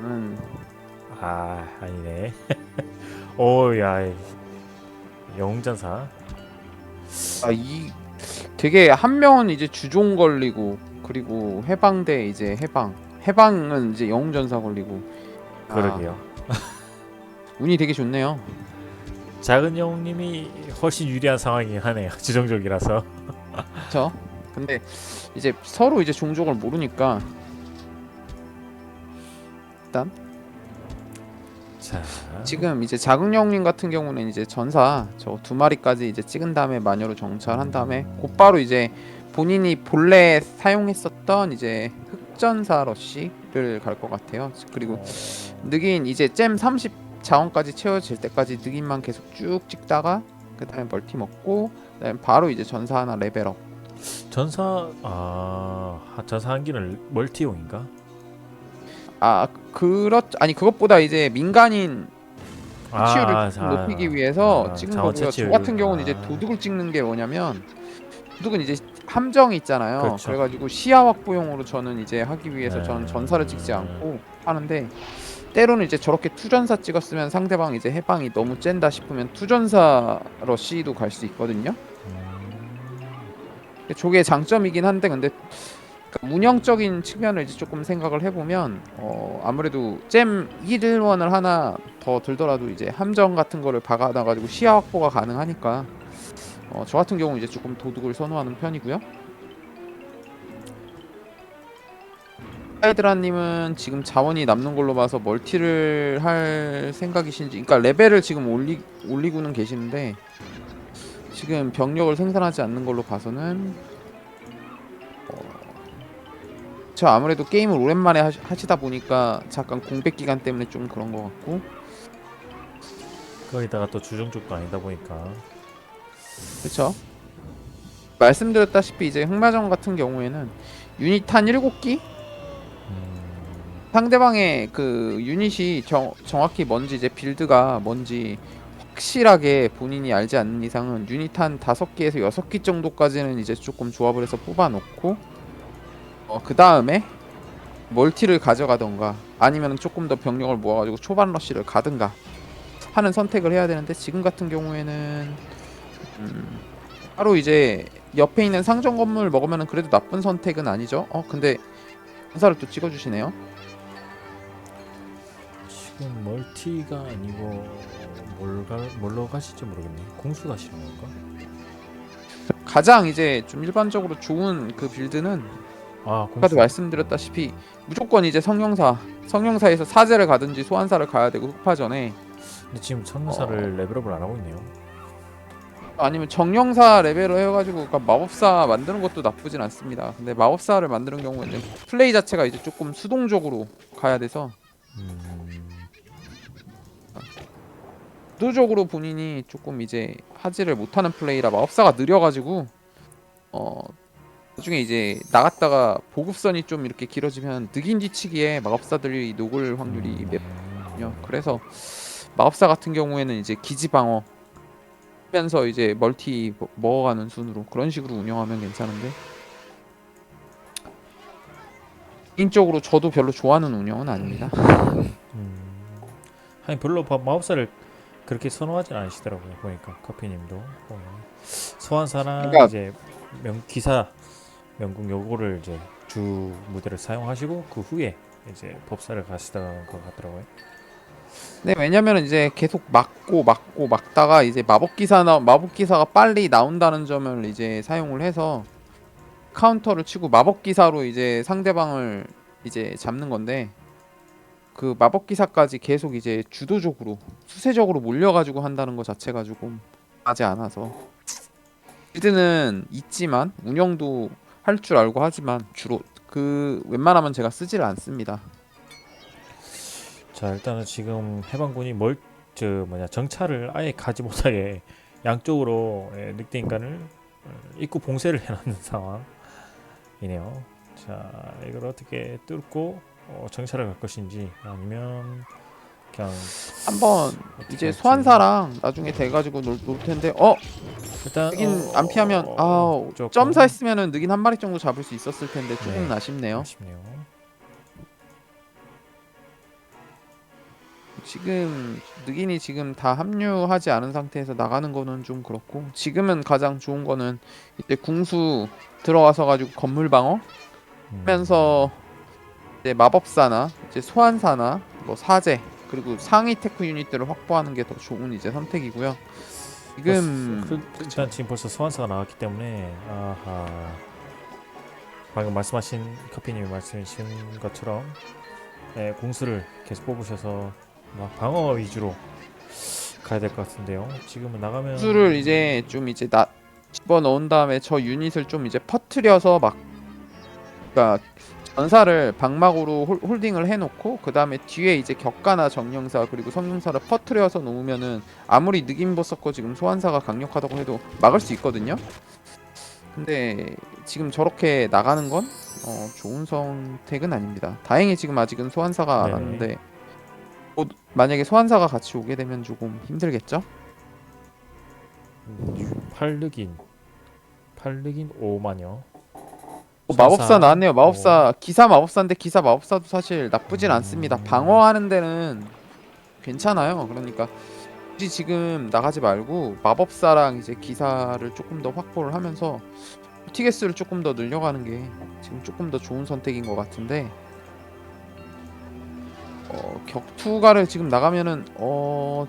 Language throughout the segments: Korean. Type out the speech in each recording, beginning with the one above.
음, 아 아니네. 오야 영웅전사. 아, 이 되게 한 명은 이제 주종 걸리고 그리고 해방대 이제 해방. 해방은 이제 영웅전사 걸리고. 아, 그러게요. 운이 되게 좋네요. 작은 영웅님이 훨씬 유리한 상황이긴 하네요. 지정적이라서. 그렇죠? 근데 이제 서로 이제 종족을 모르니까 일단 자 지금 이제 영웅님 같은 경우는 이제 전사 저 두 마리까지 이제 찍은 다음에 마녀로 정찰한 다음에 곧바로 이제 본인이 본래 사용했었던 이제 흑전사 러쉬를 갈 것 같아요. 그리고 어, 느긴 이제 잼 30 자원까지 채워질 때까지 느긴만 계속 쭉 찍다가 그다음에 멀티 먹고 그다음에 바로 이제 전사 하나 레벨업. 전사 아 전사 한기는 멀티용인가? 아 그렇 아니 그것보다 이제 민간인 치유를 아, 좀 자, 높이기 위해서 아, 찍은 거고요. 저 같은 경우는 아. 이제 도둑을 찍는 게 뭐냐면 도둑은 이제 함정이 있잖아요. 그렇죠. 그래가지고 시야 확보용으로 저는 이제 하기 위해서 네. 저는 전사를 찍지 않고 하는데 때로는 이제 저렇게 투전사 찍었으면 상대방 이제 해방이 너무 쨘다 싶으면 투전사 러시도 갈 수 있거든요. 음, 저게 장점이긴 한데 근데 그러니까 운영적인 측면을 이제 조금 생각을 해보면 어 아무래도 잼 1원을 하나 더 들더라도 이제 함정 같은 거를 박아놔가지고 시야 확보가 가능하니까 어 저 같은 경우 이제 조금 도둑을 선호하는 편이고요. 하이드라님은 지금 자원이 남는 걸로 봐서 멀티를 할 생각이신지, 그러니까 레벨을 지금 올리 올리고는 계시는데 지금 병력을 생산하지 않는 걸로 봐서는 저 아무래도 게임을 오랜만에 하시, 하시 다 보니까 잠깐 공백 기간 때문에 좀 그런 것 같고. 거기다가 또 주정 쪽도 아니다 보니까. 그렇죠 말씀드렸다시피 이제 흑마정 같은 경우에는 유닛 한 7기? 음, 상대방의 그 유닛이 정, 정확히 뭔지 이제 빌드가 뭔지 확실하게 본인이 알지 않는 이상은 유닛 한 5기에서 6기 정도까지는 이제 조금 조합을 해서 뽑아 놓고 어, 그 다음에 멀티를 가져가던가 아니면 조금 더 병력을 모아가지고 초반 러쉬를 가든가 하는 선택을 해야 되는데 지금 같은 경우에는 음, 바로 이제 옆에 있는 상점 건물 먹으면 그래도 나쁜 선택은 아니죠. 어 근데 전사를 또 찍어주시네요. 지금 멀티가 아니고 뭘 가, 뭘로 가실지 모르겠네. 공수 가시는 건가? 가장 이제 좀 일반적으로 좋은 그 빌드는 아 아까도. 말씀드렸다시피 무조건 이제 성령사 성령사에서 사제를 가든지 소환사를 가야 되고 흑파전에 근데 지금 천사를 레벨업을 안 하고 있네요. 아니면 정령사 레벨로 해가지고 그러니까 마법사 만드는 것도 나쁘진 않습니다. 근데 마법사를 만드는 경우에는 플레이 자체가 이제 조금 수동적으로 가야 돼서 음, 의도적으로 본인이 조금 이제 하지를 못하는 플레이라 마법사가 느려가지고 어 나중에 이제 나갔다가 보급선이 좀 이렇게 길어지면 늑인 뒤치기에 마법사들이 녹을 확률이 음, 맵거든요. 그래서 마법사 같은 경우에는 이제 기지 방어 하면서 이제 멀티 먹- 먹어가는 순으로 그런 식으로 운영하면 괜찮은데 개인적으로 저도 별로 좋아하는 운영은 아닙니다. 음. 아니 별로 바- 마법사를 그렇게 선호하진 않으시더라고요. 보니까 커피님도 보면. 소환사랑 그러니까- 이제 명 기사 명궁 요거를 이제 주 무대를 사용하시고 그 후에 이제 법사를 가시던 것 같더라고요. 네, 왜냐면 이제 계속 막고 막고 막다가 이제 마법 기사나 마법 기사가 빨리 나온다는 점을 이제 사용을 해서 카운터를 치고 마법 기사로 이제 상대방을 이제 잡는 건데 그 마법 기사까지 계속 이제 주도적으로 수세적으로 몰려가지고 한다는 것 자체가 조금 하지 않아서 빌드는 있지만 운영도 할 줄 알고 하지만 주로 그 웬만하면 제가 쓰지를 않습니다. 자 일단은 지금 해방군이 뭘 저 뭐냐 정찰을 아예 가지 못하게 양쪽으로 예, 늑대 인간을 어, 입구 봉쇄를 해놓는 상황이네요. 자 이걸 어떻게 뚫고 어, 정찰을 갈 것인지 아니면 그냥 한번 이제. 소환사랑 나중에 돼가지고 놀, 놀 텐데 어 일단 느긴 어, 안 피하면 아 조금 점사 했으면은 느긴 한 마리 정도 잡을 수 있었을 텐데 조금 네. 아쉽네요. 아쉽네요. 지금 늑인이 지금 다 합류하지 않은 상태에서 나가는 거는 좀 그렇고 지금은 가장 좋은 거는 이제 궁수 들어와서 가지고 건물 방어 음. 하면서 이제 마법사나 이제 소환사나 뭐 사제 그리고 상위 테크 유닛들을 확보하는 게 더 좋은 이제 선택이고요. 지금 그, 일단 지금 벌써 소환사가 나왔기 때문에 아하 방금 말씀하신 커피님이 말씀하신 것처럼 예, 공수를 계속 뽑으셔서 막 방어 위주로 가야 될 것 같은데요. 지금은 나가면 수를 이제 좀 이제 나 집어 넣은 다음에 저 유닛을 좀 이제 퍼트려서 막 그러니까 전사를 방막으로 홀, 홀딩을 해놓고 그 다음에 뒤에 이제 격가나 정령사 그리고 성령사를 퍼트려서 놓으면은 아무리 느낌 버서커 지금 소환사가 강력하다고 해도 막을 수 있거든요. 근데 지금 저렇게 나가는 건 어, 좋은 선택은 아닙니다. 다행히 지금 아직은 소환사가 안 네. 왔는데 곧 만약에 소환사가 같이 오게 되면 조금 힘들겠죠? 팔르긴 팔르긴 5만요. 어, 마법사 나왔네요. 마법사 기사 마법사인데 기사 마법사도 사실 나쁘진 않습니다. 음. 방어하는 데는 괜찮아요. 그러니까 굳이 지금 나가지 말고 마법사랑 이제 기사를 조금 더 확보를 하면서 티게스를 조금 더 늘려가는 게 지금 조금 더 좋은 선택인 것 같은데 어, 격투가를 지금 나가면은 어,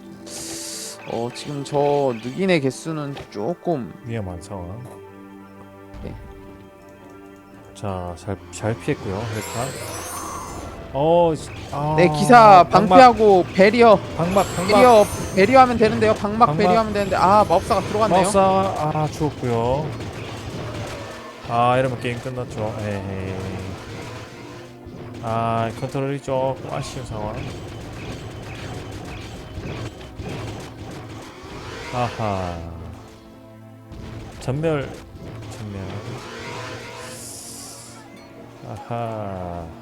어 지금 저 늑인의 개수는 조금 위험한 상황. 네. 자, 잘, 잘 피했고요. 헬카. 어, 씨, 아, 내 네, 기사 방패하고 배리어 방막, 방막. 배리어 배리어 하면 되는데요. 방막, 방막. 배리어 하면 되는데 아 마법사가 들어갔네요. 마법사, 아, 죽었고요. 아, 이러면 게임 끝났죠. 에헤이. 아, 컨트롤이 조금 아쉬운 상황. 아하. 전멸. 아하.